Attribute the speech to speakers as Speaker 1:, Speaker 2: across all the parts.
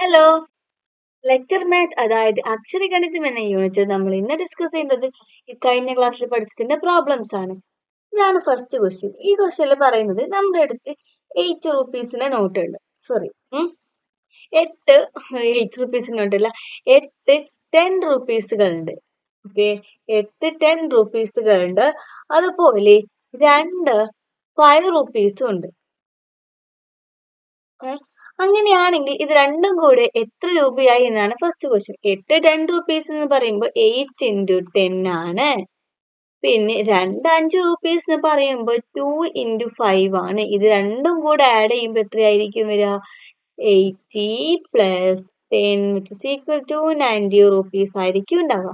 Speaker 1: Hello lecture math അതായത് അക്ഷരഗണിതം എന്ന unit നമ്മൾ ഇന്ന് ഡിസ്കസ് ചെയ്യുന്നത് ഈ കഴിഞ്ഞ ക്ലാസ്സിൽ പഠിച്ചതിന്റെ പ്രോബ്ലംസ് ആണ്. ഇതാണ് ഫസ്റ്റ് ക്വസ്റ്റ്യൻ ഈ ക്വസ്റ്റ്യനിൽ പറയുന്നത് നമ്മുടെ അടുത്ത് എയ്റ്റ് റുപ്പീസിന്റെ നോട്ട് ഉണ്ട്. സോറി എട്ട് എയ്റ്റ് റുപ്പീസിന്റെ നോട്ടല്ല എട്ട് ടെൻ റുപ്പീസുകളുണ്ട് ഓക്കെ എട്ട് ടെൻ റുപ്പീസുകളുണ്ട് അതുപോലെ രണ്ട് ഫൈവ് റുപ്പീസും ഉണ്ട്. അങ്ങനെയാണെങ്കിൽ ഇത് രണ്ടും കൂടെ എത്ര രൂപയായി എന്നാണ് ഫസ്റ്റ് ക്വസ്റ്റ്യൻ എട്ട് ടെൻ റുപ്പീസ് എന്ന് പറയുമ്പോൾ എയ്റ്റ് ഇന്റു ടെൻ ആണ്. പിന്നെ രണ്ട് അഞ്ച് റുപ്പീസ് എന്ന് പറയുമ്പോൾ ടു ഇന്റു ഫൈവ് ആണ്. ഇത് രണ്ടും കൂടെ ആഡ് ചെയ്യുമ്പോൾ എത്രയായിരിക്കും വരിക? Eighty plus ten which is equal to ninety rupees ആയിരിക്കും ഉണ്ടാവുക.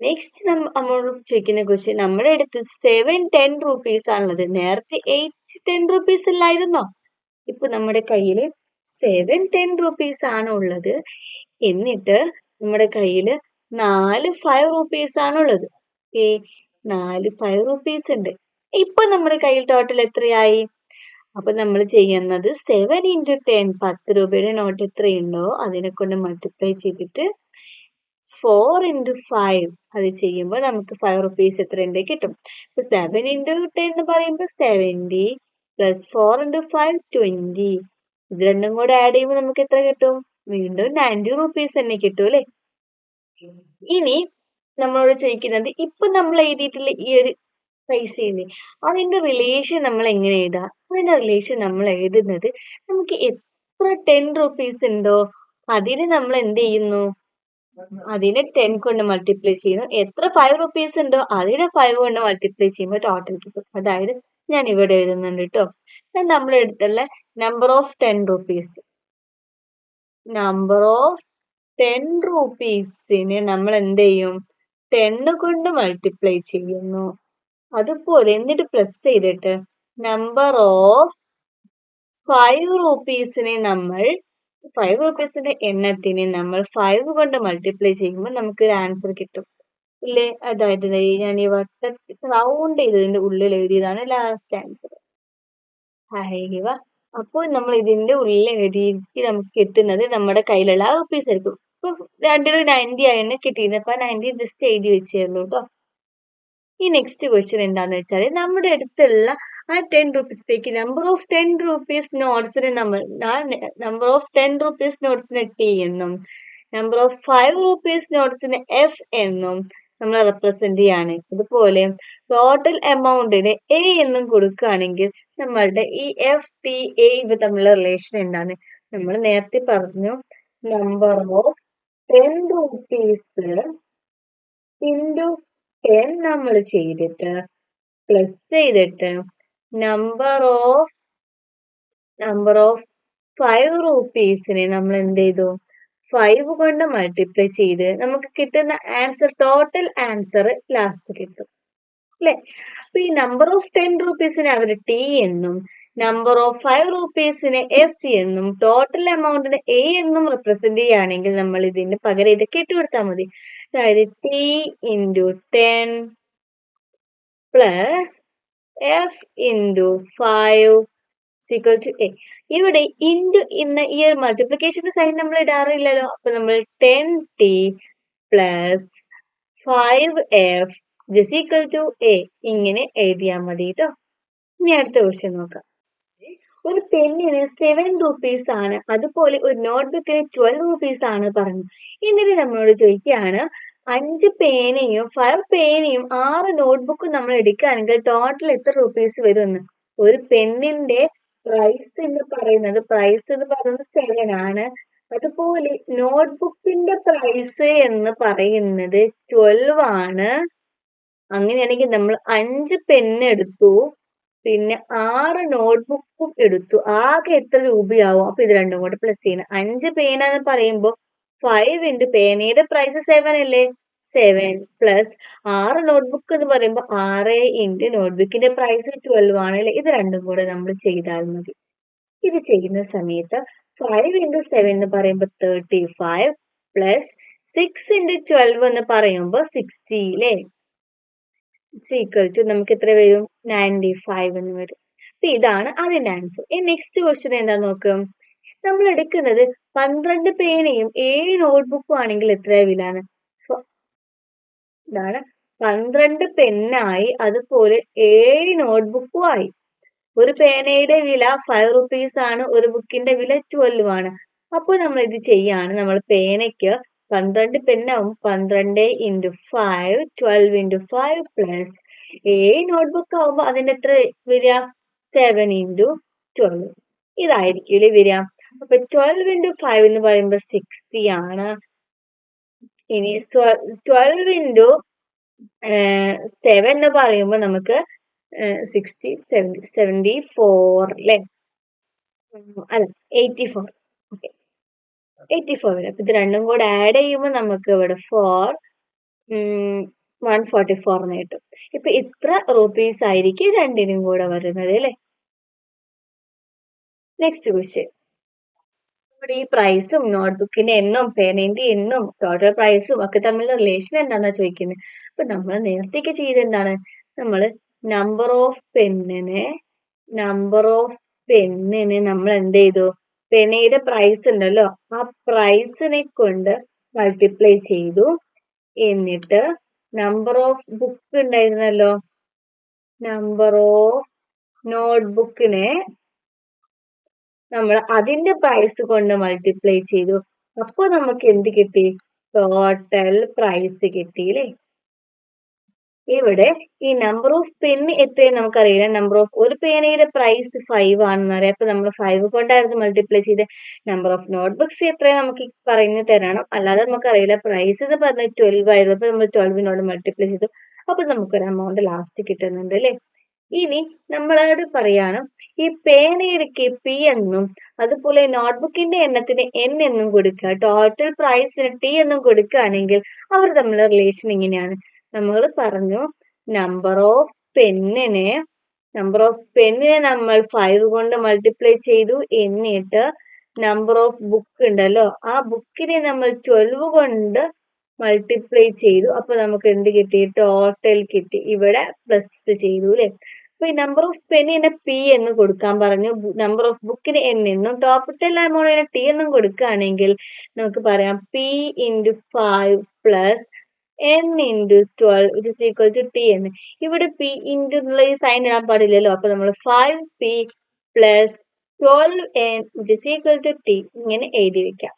Speaker 1: നെക്സ്റ്റ് നമ്മൾ ചോദിക്കുന്ന ക്വസ്റ്റ്യൻ നമ്മുടെ അടുത്ത് സെവൻ ടെൻ റുപ്പീസ് ആണുള്ളത്. നേരത്തെ എയ്റ്റ് ടെൻ റുപ്പീസ് ഇല്ലായിരുന്നോ ഇപ്പൊ നമ്മുടെ കയ്യിൽ സെവൻ ടെൻ റുപ്പീസ് ആണ് ഉള്ളത്. എന്നിട്ട് നമ്മുടെ കയ്യിൽ നാല് ഫൈവ് റുപ്പീസ് ആണ് ഉള്ളത്. ഏ നാല് ഫൈവ് റുപ്പീസ് ഉണ്ട്. ഇപ്പൊ നമ്മുടെ കയ്യിൽ ടോട്ടൽ എത്രയായി? അപ്പൊ നമ്മൾ ചെയ്യുന്നത് സെവൻ ഇന്റു ടെൻ പത്ത് രൂപയുടെ നോട്ട് എത്രയുണ്ടോ അതിനെ കൊണ്ട് മൾട്ടിപ്ലൈ ചെയ്തിട്ട് ഫോർ ഇന്റു ഫൈവ് അത് ചെയ്യുമ്പോൾ നമുക്ക് ഫൈവ് റുപ്പീസ് എത്രയുണ്ട് കിട്ടും. ഇപ്പൊ സെവൻ ഇന്റു ടെൻ എന്ന് പറയുമ്പോൾ seventy plus four into five twenty ഇത് രണ്ടും കൂടെ ആഡ് ചെയ്യുമ്പോൾ നമുക്ക് എത്ര കിട്ടും? വീണ്ടും നയന്റി റുപ്പീസ് തന്നെ കിട്ടും അല്ലേ? ഇനി നമ്മളോട് ചോദിക്കുന്നത് ഇപ്പൊ നമ്മൾ എഴുതിയിട്ടുള്ള ഈ ഒരു പൈസ ഇല്ലേ അതിന്റെ റിലേഷൻ നമ്മൾ എങ്ങനെ എഴുതാ? അതിന്റെ റിലേഷൻ നമ്മൾ എഴുതുന്നത് നമുക്ക് എത്ര ടെൻ റുപ്പീസ് ഉണ്ടോ അതിനെ നമ്മൾ എന്ത് ചെയ്യുന്നു? അതിനെ ടെൻ കൊണ്ട് മൾട്ടിപ്ലൈ ചെയ്യുന്നു. എത്ര ഫൈവ് റുപ്പീസ് ഉണ്ടോ അതിനെ ഫൈവ് കൊണ്ട് മൾട്ടിപ്ലൈ ചെയ്യുമ്പോൾ ടോട്ടൽ കിട്ടും അതായത് ഞാൻ ഇവിടെ എഴുതുന്നുണ്ട് കേട്ടോ നമ്മൾ എടുത്തുള്ള number of ten rupees number of ten റുപ്പീസിനെ നമ്മൾ എന്ത് ചെയ്യും? ടെന്ന് കൊണ്ട് മൾട്ടിപ്ലൈ ചെയ്യുന്നു. അതുപോലെ എന്നിട്ട് പ്ലസ് ചെയ്തിട്ട് നമ്പർ ഓഫ് ഫൈവ് റുപ്പീസിനെ നമ്മൾ ഫൈവ് റുപ്പീസിന്റെ എണ്ണത്തിനെ നമ്മൾ ഫൈവ് കൊണ്ട് മൾട്ടിപ്ലൈ ചെയ്യുമ്പോൾ നമുക്ക് ഒരു ആൻസർ കിട്ടും. ഇല്ലേ? അതായത് ഞാൻ ഈ വട്ട റൗണ്ട് ചെയ്തതിന്റെ ഉള്ളിൽ എഴുതിയതാണ് ലാസ്റ്റ് ആൻസർ ഹൈവ അപ്പോൾ നമ്മൾ ഇതിന്റെ എഴുതിയിട്ട് നമുക്ക് കിട്ടുന്നത് നമ്മുടെ കയ്യിലുള്ള ആ റുപ്പീസ് ആയിരിക്കും. ഇപ്പൊ രണ്ടിലും നയന്റി ആയിരുന്നു കിട്ടിയിരുന്നത് അപ്പൊ നയന്റി ജസ്റ്റ് എഴുതി വെച്ചായിരുന്നു കേട്ടോ ഈ നെക്സ്റ്റ് ക്വസ്റ്റ്യൻ എന്താന്ന് വെച്ചാൽ നമ്മുടെ അടുത്തുള്ള ആ ടെൻ റുപ്പീസിലേക്ക് നമ്പർ ഓഫ് ടെൻ റുപ്പീസ് നോട്ട്സിന് നമ്മൾ നമ്പർ ഓഫ് ടെൻ റുപ്പീസ് നോട്ട്സിന് ടി എന്നും നമ്പർ ഓഫ് ഫൈവ് റുപ്പീസ് നോട്ട്സിന് എഫ് എന്നും നമ്മൾ റെപ്രസെന്റ് ചെയ്യാണ്. ഇതുപോലെ ടോട്ടൽ എമൗണ്ടിന് എ എന്നും കൊടുക്കുകയാണെങ്കിൽ നമ്മളുടെ ഈ എഫ് ടി എ ഇവ തമ്മിലുള്ള റിലേഷൻ എന്താണ്? നമ്മൾ നേരത്തെ പറഞ്ഞു number of ten rupees into ten നമ്മൾ ചെയ്തിട്ട് പ്ലസ് ചെയ്തിട്ട് number of number of five റുപ്പീസിനെ നമ്മൾ എന്ത് ചെയ്തു? ഫൈവ് കൊണ്ട് മൾട്ടിപ്ലൈ ചെയ്ത് നമുക്ക് കിട്ടുന്ന ആൻസർ ടോട്ടൽ ആൻസർ ലാസ്റ്റ് കിട്ടും. അല്ലെ? അപ്പൊ ഈ നമ്പർ ഓഫ് ടെൻ റുപ്പീസിനെ അവർ ടി എന്നും നമ്പർ ഓഫ് ഫൈവ് റുപ്പീസിനെ എഫ് എന്നും ടോട്ടൽ എമൗണ്ടിന് എ എന്നും റെപ്രസെന്റ് ചെയ്യുകയാണെങ്കിൽ നമ്മൾ ഇതിന് പകരം ഇതൊക്കെ ഇട്ട് കൊടുത്താൽ മതി. അതായത് T into ten plus F into five equal to A ഇവിടെ ഇന്റു ഇന്ന് ഈ ഒരു മൾട്ടിപ്ലിക്കേഷന്റെ സൈൻ നമ്മൾ ഇടാറില്ലല്ലോ. അപ്പൊ നമ്മൾ ten T plus five F this equal to A ഇങ്ങനെ എഴുതിയാൽ മതി കേട്ടോ ഇനി അടുത്ത ക്വസ്റ്റ്യൻ നോക്കാം. ഒരു പെന്നിന് സെവൻ റുപ്പീസ് ആണ്. അതുപോലെ ഒരു നോട്ട്ബുക്കിന് ട്വൽവ് റുപ്പീസ് ആണ് പറഞ്ഞു. എന്നിട്ട് നമ്മളോട് ചോദിക്കുകയാണ് അഞ്ച് പേനയും ഫൈവ് പേനയും ആറ് നോട്ട്ബുക്കും നമ്മൾ എടുക്കുകയാണെങ്കിൽ ടോട്ടൽ എത്ര റുപ്പീസ് വരുമെന്ന്? ഒരു പെന്നിന്റെ പ്രൈസ് എന്ന് പറയുന്നത് പ്രൈസ് എന്ന് പറയുന്നത് സെവൻ ആണ് അതുപോലെ നോട്ട്ബുക്കിന്റെ പ്രൈസ് എന്ന് പറയുന്നത് ട്വൽവ് ആണ്. അങ്ങനെയാണെങ്കിൽ നമ്മൾ അഞ്ച് പെന്ന് എടുത്തു. പിന്നെ ആറ് നോട്ട്ബുക്കും എടുത്തു. ആകെ എത്ര രൂപയാവും? അപ്പൊ ഇത് രണ്ടും കൂടെ പ്ലസ് ചെയ്യണം. അഞ്ച് പേന എന്ന് പറയുമ്പോൾ ഫൈവ് ഇന്റു പേനയുടെ പ്രൈസ് സെവൻ അല്ലേ? സെവൻ പ്ലസ് ആറ് നോട്ട്ബുക്ക് എന്ന് പറയുമ്പോൾ ആറ് ഇന്റു നോട്ട്ബുക്കിന്റെ പ്രൈസ് ട്വൽവ് ആണ് അല്ലെ ഇത് രണ്ടും കൂടെ നമ്മൾ ചെയ്താൽ മതി. ഇത് ചെയ്യുന്ന സമയത്ത് ഫൈവ് ഇന്റു സെവൻ എന്ന് പറയുമ്പോൾ thirty five plus six into twelve എന്ന് പറയുമ്പോൾ സിക്സ്റ്റി അല്ലേ ഈക്വൽ ടു നമുക്ക് എത്ര വരും? നയന്റി ഫൈവ് എന്ന് വരും. അപ്പൊ ഇതാണ് അതിന്റെ ആൻസർ ഈ നെക്സ്റ്റ് ക്വസ്റ്റ്യൻ എന്താ നോക്കും? നമ്മൾ എടുക്കുന്നത് പന്ത്രണ്ട് പേനയും ഏഴ് നോട്ട്ബുക്കും ആണെങ്കിൽ എത്രയാ വിലാണ് ഇതാണ്. പന്ത്രണ്ട് പെന്നായി അതുപോലെ ഏഴ് നോട്ട്ബുക്കും ആയി. ഒരു പേനയുടെ വില ഫൈവ് റുപ്പീസ് ആണ് ഒരു ബുക്കിന്റെ വില ട്വൽവ് ആണ്. അപ്പോൾ നമ്മൾ ഇത് ചെയ്യാണ്. നമ്മൾ പേനയ്ക്ക് പന്ത്രണ്ട് പെന്നാവും പന്ത്രണ്ട് into five twelve into five plus ഏഴ് നോട്ട്ബുക്ക് ആവുമ്പോൾ അതിന്റെ എത്ര വരിക സെവൻ ഇന്റു ട്വൽവ് ഇതായിരിക്കും വരിക അപ്പൊ ട്വൽവ് ഇന്റു ഫൈവ് എന്ന് പറയുമ്പോൾ സിക്സ്റ്റി ആണ്. ഇനി ട്വൽവ് ഇന്റു സെവൻ എന്ന് പറയുമ്പോൾ നമുക്ക് സിക്സ്റ്റി സെവന്റി സെവന്റി ഫോർ അല്ലേ അല്ല eighty four okay eighty four വരും. അപ്പം ഇത് രണ്ടും കൂടെ ആഡ് ചെയ്യുമ്പോൾ നമുക്ക് ഇവിടെ ഫോർ വൺ ഫോർട്ടി ഫോറിന് കിട്ടും. ഇപ്പം ഇത്ര റുപ്പീസ് ആയിരിക്കും രണ്ടിനും കൂടെ വരുന്നത് അല്ലേ നെക്സ്റ്റ് ക്വസ്റ്റ്യൻ ഇവിടെ ഈ പ്രൈസും നോട്ട്ബുക്കിന്റെ എണ്ണവും പേനന്റെ എണ്ണവും ടോട്ടൽ പ്രൈസും ഒക്കെ തമ്മിലുള്ള റിലേഷൻ എന്താണെന്നാ ചോദിക്കുന്നത് അപ്പൊ നമ്മൾ നേരത്തേക്ക് ചെയ്തെന്താണ്? നമ്മൾ നമ്പർ ഓഫ് പെണ്ണിനെ നമ്പർ ഓഫ് പെണ്ണിനെ നമ്മൾ എന്ത് ചെയ്തു പെനയുടെ പ്രൈസ് ഉണ്ടല്ലോ. ആ പ്രൈസിനെ കൊണ്ട് മൾട്ടിപ്ലൈ ചെയ്തു. എന്നിട്ട് നമ്പർ ഓഫ് ബുക്ക് ഉണ്ടായിരുന്നല്ലോ. നമ്പർ ഓഫ് നോട്ട്ബുക്കിനെ നമ്മൾ അതിന്റെ പ്രൈസ് കൊണ്ട് മൾട്ടിപ്ലൈ ചെയ്തു. അപ്പോൾ നമുക്ക് എന്ത് കിട്ടി? ടോട്ടൽ പ്രൈസ് കിട്ടി അല്ലേ? ഇവിടെ ഈ നമ്പർ ഓഫ് പെൻ എത്രയും നമുക്കറിയില്ല. നമ്പർ ഓഫ് ഒരു പേനയുടെ പ്രൈസ് ഫൈവ് ആണെന്ന് അറിയാം അപ്പൊ നമ്മൾ ഫൈവ് കൊണ്ടായിരുന്നു മൾട്ടിപ്ലൈ ചെയ്ത്. നമ്പർ ഓഫ് നോട്ട്ബുക്സ് എത്രയും നമുക്ക് പറഞ്ഞു തരണം. അല്ലാതെ നമുക്കറിയില്ല. പ്രൈസ് എന്ന് പറഞ്ഞാൽ ട്വൽവ് ആയിരുന്നു. അപ്പൊ നമ്മൾ ട്വൽവിനോട് മൾട്ടിപ്ലൈ ചെയ്തു. അപ്പൊ നമുക്കൊരു എമൗണ്ട് ലാസ്റ്റ് കിട്ടുന്നുണ്ട് അല്ലേ? ഇനി നമ്മളോട് പറയാണ് ഈ പേനയുടെ പി എന്നും അതുപോലെ നോട്ട്ബുക്കിന്റെ എണ്ണത്തിന് എൻ എന്നും കൊടുക്കുക. ടോട്ടൽ പ്രൈസിന് ടി എന്നും കൊടുക്കുകയാണെങ്കിൽ അവർ തമ്മിലുള്ള റിലേഷൻ ഇങ്ങനെയാണ് നമ്മൾ പറഞ്ഞു നമ്പർ ഓഫ് പെന്നിനെ നമ്പർ ഓഫ് പെന്നിനെ നമ്മൾ ഫൈവ് കൊണ്ട് മൾട്ടിപ്ലൈ ചെയ്തു. എന്നിട്ട് നമ്പർ ഓഫ് ബുക്ക് ഉണ്ടല്ലോ ആ ബുക്കിനെ നമ്മൾ ട്വൽവ് കൊണ്ട് മൾട്ടിപ്ലൈ ചെയ്തു. അപ്പൊ നമുക്ക് എന്ത് കിട്ടി? ടോട്ടൽ കിട്ടി. ഇവിടെ പ്ലസ് ചെയ്തു അല്ലെ? അപ്പൊ ഈ നമ്പർ ഓഫ് പെന്നിന് പി എന്ന് കൊടുക്കാൻ പറഞ്ഞു. നമ്പർ ഓഫ് ബുക്കിന് എൻ എന്നും ടോട്ടൽ എമൗണ്ടിന് ടി എന്നും കൊടുക്കുകയാണെങ്കിൽ നമുക്ക് പറയാം P into five plus N into twelve it is equal to T എന്ന്. ഇവിടെ പി ഇന്റു എന്നുള്ള ഈ സൈൻ ഇടാൻ പാടില്ലല്ലോ. അപ്പൊ നമ്മൾ five P plus twelve N it is equal to T ഇങ്ങനെ എഴുതി വെക്കാം.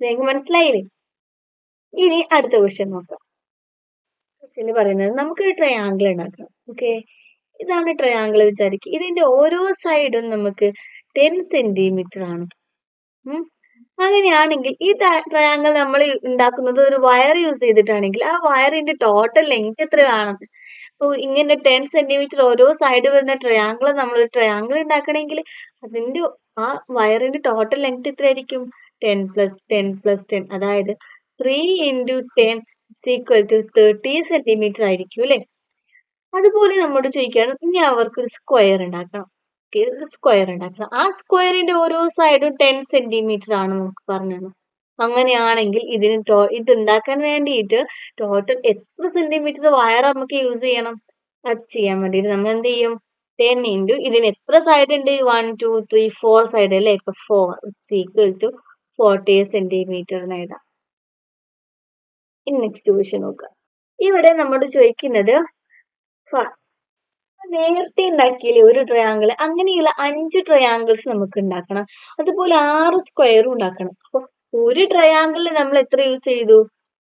Speaker 1: നിങ്ങൾക്ക് മനസ്സിലായില്ലേ? ഇനി അടുത്ത ക്വസ്റ്റ്യൻ നോക്കാം. ക്വസ്റ്റ്യൻ പറയുന്നത് നമുക്കൊരു ട്രയാങ്കിൾ ഉണ്ടാക്കാം. ഓക്കെ ഇതാണ് ട്രയാങ്കിൾ വിചാരിക്കുക. ഇതിന്റെ ഓരോ സൈഡും നമുക്ക് ടെൻ സെന്റിമീറ്റർ ആണ്. അങ്ങനെയാണെങ്കിൽ ഈ ട്രയാങ്കിൾ നമ്മൾ ഉണ്ടാക്കുന്നത് ഒരു വയർ യൂസ് ചെയ്തിട്ടാണെങ്കിൽ ആ വയറിന്റെ ടോട്ടൽ ലെങ്ത് എത്രയാണ്? അപ്പോൾ ഇങ്ങനെ ടെൻ സെന്റിമീറ്റർ ഓരോ സൈഡ് വരുന്ന ട്രയാങ്കിൾ നമ്മൾ ട്രയാങ്കിൾ ഉണ്ടാക്കണമെങ്കിൽ അതിന്റെ ആ വയറിന്റെ ടോട്ടൽ ലെങ്ത് എത്രയായിരിക്കും? Ten plus ten plus ten അതായത് three into ten is equal to thirty centimetre ആയിരിക്കും അല്ലെ? അതുപോലെ നമ്മോട് ചോദിക്കുകയാണ് ഇനി അവർക്ക് ഒരു സ്ക്വയർ ഉണ്ടാക്കണം. ഓക്കെ ഒരു സ്ക്വയർ ഉണ്ടാക്കണം. ആ സ്ക്വയറിന്റെ ഓരോ സൈഡും ടെൻ സെന്റിമീറ്റർ ആണ് നമുക്ക് പറഞ്ഞത്. അങ്ങനെയാണെങ്കിൽ ഇതിന് ഇത് ഉണ്ടാക്കാൻ വേണ്ടിയിട്ട് ടോട്ടൽ എത്ര സെന്റിമീറ്റർ വയർ നമുക്ക് യൂസ് ചെയ്യണം? അത് ചെയ്യാൻ വേണ്ടിയിട്ട് നമ്മൾ എന്ത് ചെയ്യും? ടെൻ ഇന്റു ഇതിന് എത്ര സൈഡ് ഉണ്ട്? One two three four side അല്ലേ? ഇപ്പൊ four equal to forty centimetre എഴുതാം. ഇനി നെക്സ്റ്റ് ക്വസ്റ്റ്യൻ നോക്കുക ഇവിടെ നമ്മൾ ചോദിക്കുന്നത് നേരത്തെ ഉണ്ടാക്കിയില്ലേ ഒരു ട്രയാങ്കിൾ അങ്ങനെയുള്ള അഞ്ച് ട്രയാങ്കിൾസ് നമുക്ക് ഉണ്ടാക്കണം. അതുപോലെ ആറ് സ്ക്വയറും ഉണ്ടാക്കണം. അപ്പൊ ഒരു ട്രയാങ്കിളിൽ നമ്മൾ എത്ര യൂസ് ചെയ്തു?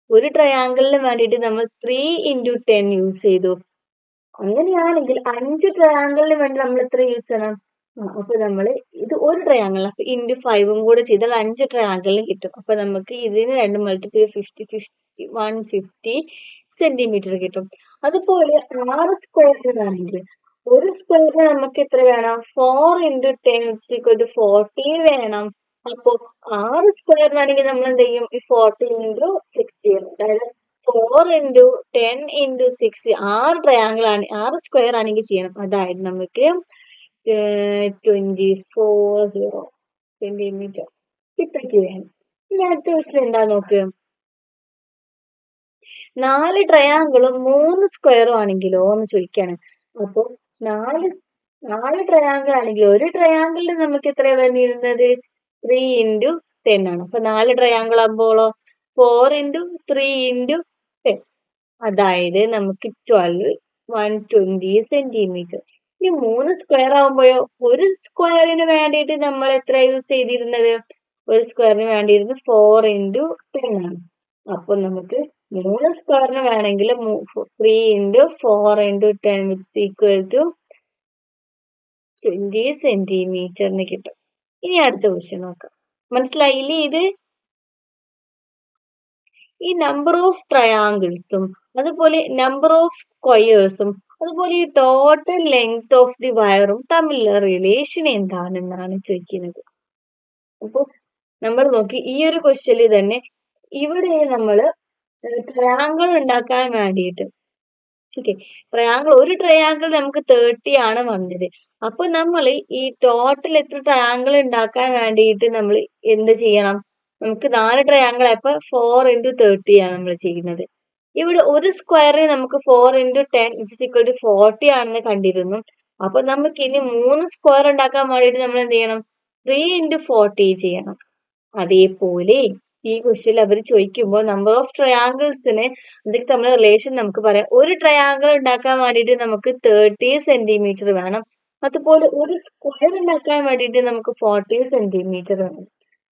Speaker 1: ഒരു ട്രയാങ്കിളിന് വേണ്ടിയിട്ട് നമ്മൾ ത്രീ ഇന്റു ടെൻ യൂസ് ചെയ്തു. അങ്ങനെയാണെങ്കിൽ അഞ്ച് ട്രയാങ്കിളിന് വേണ്ടി നമ്മൾ എത്ര യൂസ് ചെയ്യണം? അപ്പൊ നമ്മൾ ഇത് ഒരു ട്രയാങ്കിൾ അപ്പൊ ഇന്റു ഫൈവും കൂടെ ചെയ്താൽ അഞ്ച് ട്രയാങ്കിളിന് കിട്ടും. അപ്പൊ നമുക്ക് ഇതിന് രണ്ട് multiply fifty fifty one fifty centimetre കിട്ടും. അതുപോലെ ആറ് സ്ക്വയറിനാണെങ്കിൽ ഒരു സ്ക്വയറിന് നമുക്ക് എത്ര വേണം? Four into ten equal to forty വേണം. അപ്പോ ആറ് സ്ക്വയറിനാണെങ്കിൽ നമ്മൾ എന്ത് ചെയ്യും? ഈ ഫോർട്ടി ഇന്റു സിക്സ്റ്റി അതായത് four into ten into six ആറ് ട്രയാങ്കിൾ ആണ് ആറ് സ്ക്വയർ ആണെങ്കിൽ ചെയ്യണം. അതായത് നമുക്ക് ട്വന്റി ഫോർ സീറോ സെന്റിമീറ്റർ ഇത്രയ്ക്ക് വേണം. ഇനി അടുത്ത ക്വസ്റ്റ്യൻ എന്താ നോക്ക്? നാല് ട്രയാങ്കിളും മൂന്ന് സ്ക്വയറും ആണെങ്കിലോ എന്ന് ചോദിക്കാണ്. അപ്പൊ നാല് നാല് ട്രയാങ്കിൾ ആണെങ്കിൽ ഒരു ട്രയാങ്കിളിൽ നമുക്ക് എത്ര വന്നിരുന്നത് ത്രീ ഇന്റു ടെൻ ആണ്. അപ്പൊ നാല് triangle ആകുമ്പോളോ four into three into ten അതായത് നമുക്ക് ട്വൽവ് വൺ ട്വന്റി സെന്റിമീറ്റർ ഇനി മൂന്ന് സ്ക്വയർ ആകുമ്പോഴോ ഒരു സ്ക്വയറിന് വേണ്ടിയിട്ട് നമ്മൾ എത്ര യൂസ് ചെയ്തിരുന്നത്? ഒരു സ്ക്വയറിന് വേണ്ടിയിരുന്നത് ഫോർ ഇന്റു ടെൻ ആണ്. അപ്പൊ നമുക്ക് മൂന്ന് സ്ക്വയറിന് വേണമെങ്കിൽ three into four into ten which equal to twenty സെന്റിമീറ്ററിന് കിട്ടും. ഇനി അടുത്ത ക്വസ്റ്റ്യൻ നോക്കാം. മനസ്സിലായില്ലേ ഇത്? ഈ നമ്പർ ഓഫ് ട്രയാങ്കിൾസും അതുപോലെ നമ്പർ ഓഫ് സ്ക്വയേഴ്സും അതുപോലെ ഈ ടോട്ടൽ ലെങ്ത് ഓഫ് ദി വയറും തമ്മിലുള്ള റിലേഷൻ എന്താണെന്നാണ് ചോദിക്കുന്നത്. അപ്പൊ നമ്മൾ നോക്കി ഈ ഒരു ക്വസ്റ്റ്യനിൽ തന്നെ ഇവിടെ നമ്മൾ ട്രയാങ്കിൾ ഉണ്ടാക്കാൻ വേണ്ടിയിട്ട് ഓക്കെ ട്രയാങ്കിൾ ഒരു ട്രയാങ്കിൾ നമുക്ക് തേർട്ടി ആണ് വന്നത്. അപ്പൊ നമ്മൾ ഈ ടോട്ടൽ എത്ര ട്രയാങ്കിൾ ഉണ്ടാക്കാൻ വേണ്ടിയിട്ട് നമ്മൾ എന്ത് ചെയ്യണം? നമുക്ക് നാല് ട്രയാങ്കിൾ ആയപ്പോ ഫോർ ഇന്റു തേർട്ടി ആണ് നമ്മൾ ചെയ്യുന്നത്. ഇവിടെ ഒരു സ്ക്വയറിന് നമുക്ക് four into ten it's equal to forty ആണെന്ന് കണ്ടിരുന്നു. അപ്പൊ നമുക്ക് ഇനി മൂന്ന് സ്ക്വയർ ഉണ്ടാക്കാൻ വേണ്ടിയിട്ട് നമ്മൾ എന്ത് ചെയ്യണം? ത്രീ ഇന്റു ഫോർട്ടി ചെയ്യണം. അതേപോലെ ഈ ക്വസ്റ്റ്യൻ അവർ ചോദിക്കുമ്പോൾ നമ്പർ ഓഫ് ട്രയാങ്കിൾസിന് അതിൽ നമ്മൾ റിലേഷൻ നമുക്ക് പറയാം. ഒരു ട്രയാങ്കിൾ ഉണ്ടാക്കാൻ വേണ്ടിയിട്ട് നമുക്ക് തേർട്ടി സെന്റിമീറ്റർ വേണം. അതുപോലെ ഒരു സ്ക്വയർ ഉണ്ടാക്കാൻ വേണ്ടിയിട്ട് നമുക്ക് ഫോർട്ടി സെന്റിമീറ്റർ വേണം.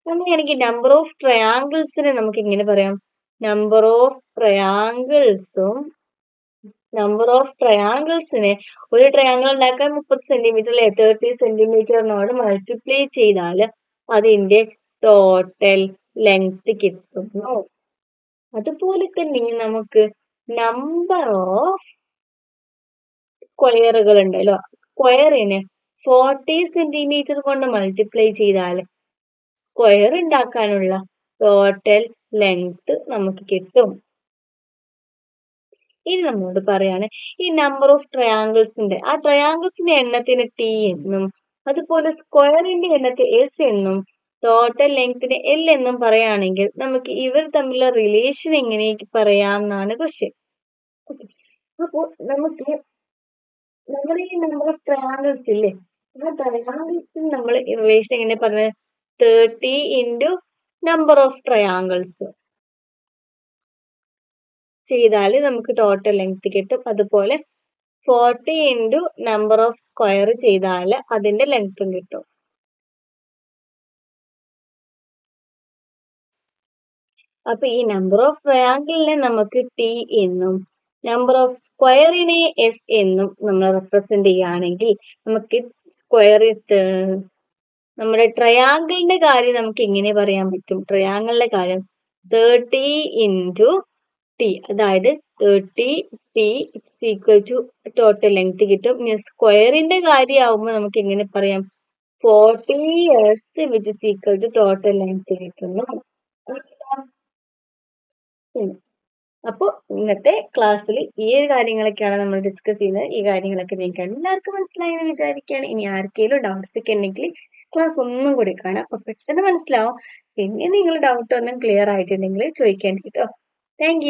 Speaker 1: അങ്ങനെയാണെങ്കിൽ നമ്പർ ഓഫ് ട്രയാങ്കിൾസിനെ നമുക്ക് ഇങ്ങനെ പറയാം. നമ്പർ ഓഫ് ട്രയാങ്കിൾസും നമ്പർ ഓഫ് ട്രയാങ്കിൾസിനെ ഒരു ട്രയാങ്കിൾ ഉണ്ടാക്കാൻ മുപ്പത് സെന്റിമീറ്റർ അല്ലെ? തേർട്ടി സെന്റിമീറ്ററിനോട് മൾട്ടിപ്ലൈ ചെയ്താൽ അതിന്റെ ടോട്ടൽ ലെങ്ത് കിട്ടുന്നു അതുപോലെ തന്നെ നമുക്ക് നമ്പർ ഓഫ് സ്ക്വയറുകൾ ഉണ്ടല്ലോ. സ്ക്വയറിനെ ഫോർട്ടി സെന്റിമീറ്റർ കൊണ്ട് മൾട്ടിപ്ലൈ ചെയ്താൽ സ്ക്വയർ ഉണ്ടാക്കാനുള്ള ടോട്ടൽ ലെങ്ത് നമുക്ക് കിട്ടും. ഇനി നമ്മളോട് പറയാണ് ഈ നമ്പർ ഓഫ് ട്രയാങ്കിൾസിന്റെ ആ ട്രയാങ്കിൾസിന്റെ എണ്ണത്തിന് ടി എന്നും അതുപോലെ സ്ക്വയറിന്റെ എണ്ണത്തിന് എസ് എന്നും ടോട്ടൽ ലെങ്ത്തിന് എൽ എന്നും പറയുകയാണെങ്കിൽ നമുക്ക് ഇവർ തമ്മിലുള്ള റിലേഷൻ എങ്ങനെ പറയാം എന്നാണ് ക്വസ്റ്റ്യൻ അപ്പോ നമുക്ക് നമ്മുടെ ഈ നമ്പർ ഓഫ് ട്രയാങ്കിൾസ് ഇല്ലേ ആ ട്രയാങ്കിൾസ് നമ്മൾ റിലേഷൻ എങ്ങനെ പറഞ്ഞത്? Thirty into number of triangles ചെയ്താൽ നമുക്ക് ടോട്ടൽ ലെങ്ത് കിട്ടും. അതുപോലെ forty into number of square ചെയ്താൽ അതിന്റെ ലെങ്ത്തും കിട്ടും. അപ്പൊ ഈ നമ്പർ ഓഫ് ട്രയാങ്കിളിനെ നമുക്ക് ടി എന്നും നമ്പർ ഓഫ് സ്ക്വയറിനെ എസ് എന്നും നമ്മൾ റെപ്രസെന്റ് ചെയ്യുകയാണെങ്കിൽ നമുക്ക് സ്ക്വയർ നമ്മുടെ ട്രയാങ്കിളിന്റെ കാര്യം നമുക്ക് എങ്ങനെ പറയാൻ പറ്റും? ട്രയാങ്കിളിന്റെ കാര്യം തേർട്ടി ഇന്റു ടി അതായത് thirty T it's equal to total length കിട്ടും. ഇനി സ്ക്വയറിന്റെ കാര്യമാവുമ്പോൾ നമുക്ക് എങ്ങനെ പറയാം? Forty S which is equal to total length കിട്ടുന്നു. അപ്പോൾ ഇന്നത്തെ ക്ലാസ്സിൽ ഈ ഒരു കാര്യങ്ങളൊക്കെയാണ് നമ്മൾ ഡിസ്കസ് ചെയ്യുന്നത്. ഈ കാര്യങ്ങളൊക്കെ നിങ്ങൾക്ക് എല്ലാവർക്കും മനസ്സിലായി എന്ന് വിചാരിക്കുകയാണ്. ഇനി ആർക്കെങ്കിലും ഡൗട്ട്സ് ഒക്കെ ഉണ്ടെങ്കിൽ ക്ലാസ് ഒന്നും കൂടി കാണാം. അപ്പൊ പെട്ടെന്ന് മനസ്സിലാവും. പിന്നെ നിങ്ങൾ ഡൗട്ട് ഒന്നും ക്ലിയർ ആയിട്ടുണ്ടെങ്കിൽ ചോദിക്കേണ്ടി കേട്ടോ താങ്ക്